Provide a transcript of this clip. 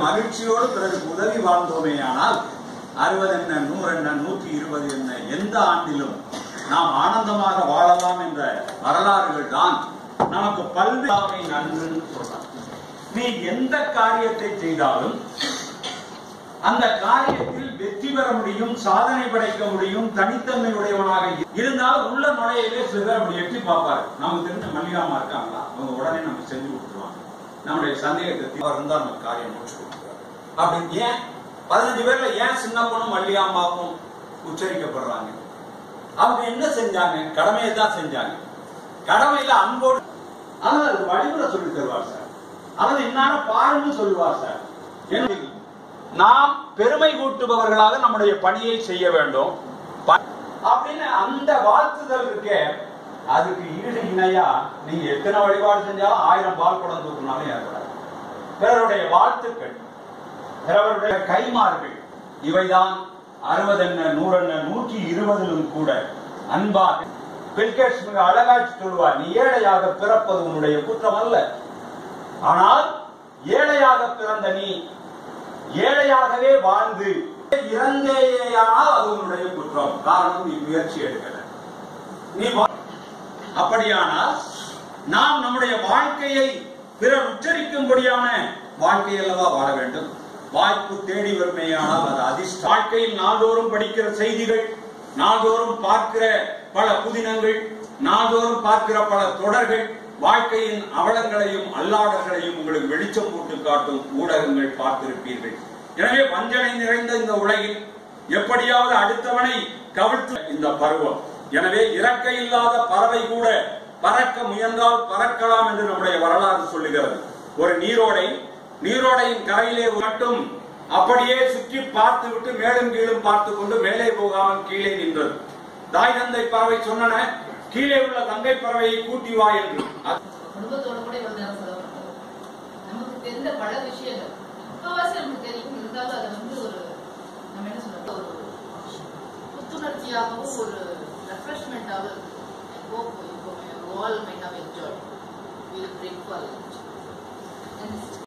நாம் மகிழ்ச்சியோடு பிறருக்கு உதவி வாழ்ந்தோமேயானால் அறுபது என்ன நூறு என்ன நூற்றி இருபது என்ன எந்த ஆண்டிலும் நாம் ஆனந்தமாக வாழலாம் என்ற வரலாறுகள் தான் நமக்கு பல்வேறு நன்றுன்னு சொல்றாங்க. நீ எந்த காரியத்தை செய்தாலும் அந்த காரியத்தில் வெற்றி பெற முடியும் சாதனை படைக்க முடியும் தனித்தன்மை உடையவனாக இருந்தால் இருந்தாலும் உள்ள நுழையிலே சில அப்படி எட்டி பார்ப்பாரு நமக்கு தெரிஞ்ச மல்லிகாமா இருக்காங்களா? அவங்க உடனே நமக்கு செஞ்சு கொடுத்துருவாங்க. நம்முடைய சந்தேகத்தை அவர் இருந்தால் நம்ம காரியம் முடிச்சு கொடுத்துருவாரு. அப்படி ஏன் பதினஞ்சு பேர்ல ஏன் சின்ன பொண்ணும் உச்சரிக்கப்படுறாங்க? அவங்க என்ன செஞ்சாங்க? கடமையை தான் செஞ்சாங்க. கடமையில அன்போடு ஆனால் அது வழிமுறை சொல்லி தருவார் சார். அல்லது இன்னார பாருன்னு சொல்லுவார் சார். நாம் பெருமை கூட்டுபவர்களாக நம்முடைய பணியை செய்ய வேண்டும். அப்படின்னு அந்த வாழ்த்துதல் இருக்கே அதுக்கு ஈடு இணையா நீங்க எத்தனை வழிபாடு செஞ்சாலும் ஆயிரம் பால் குடம் தூக்கினாலும் ஏற்படாது. பிறருடைய வாழ்த்துக்கள் பிறருடைய கைமார்கள் இவைதான் அறுபது என்ன நூறு என்ன நூற்றி இருபதிலும் கூட அன்பாக பில்கேட்ஸ் மிக அழகாட்சி சொல்வார் நீ ஏழையாக பிறப்பது உன்னுடைய குற்றம் அல்ல. ஆனால் ஏழையாக பிறந்த நீ ஏழையாகவே வாழ்ந்து இறந்தேயானால் அது உன்னுடைய குற்றம். காரணம் நீ முயற்சி எடுக்கல. நீ வா- அப்படியானால் நாம் நம்முடைய வாழ்க்கையை பிறர் உச்சரிக்கும்படியான வாழ்க்கை அல்லவா வாழ வேண்டும்? வாய்ப்பு தேடி வருமேயானால் அது அதிர்ஷ்ட வாழ்க்கையில் நாள்தோறும் படிக்கிற செய்திகள் நாள்தோறும் பார்க்கிற பல புதினங்கள் நாள்தோறும் பார்க்கிற பல தொடர்கள் வாழ்க்கையின் அவலங்களையும் அல்லாடர்களையும் உங்களுக்கு வெளிச்சம் போட்டு காட்டும் ஊடகங்கள் பார்த்திருப்பீர்கள். எனவே வஞ்சனை நிறைந்த இந்த உலகில் எப்படியாவது அடுத்தவனை கவிழ்த்து இந்த பருவம். எனவே இறக்கை இல்லாத பறவை கூட பறக்க முயன்றால் பறக்கலாம் என்று நம்முடைய வரலாறு சொல்லுகிறது. ஒரு நீரோடை நீரோடையின் கரையிலே மட்டும் அப்படியே சுற்றி பார்த்து விட்டு மேலும் கீழும் பார்த்து கொண்டு மேலே போகாமல் கீழே நின்றது. தாய் தந்தை பறவை சொன்னன கீழே உள்ள தங்கை பறவையை கூட்டி வா என்று. புத்துணர்ச்சியாகவும் ஒரு Refreshment fresh I and you all may have enjoyed. We'll break for lunch.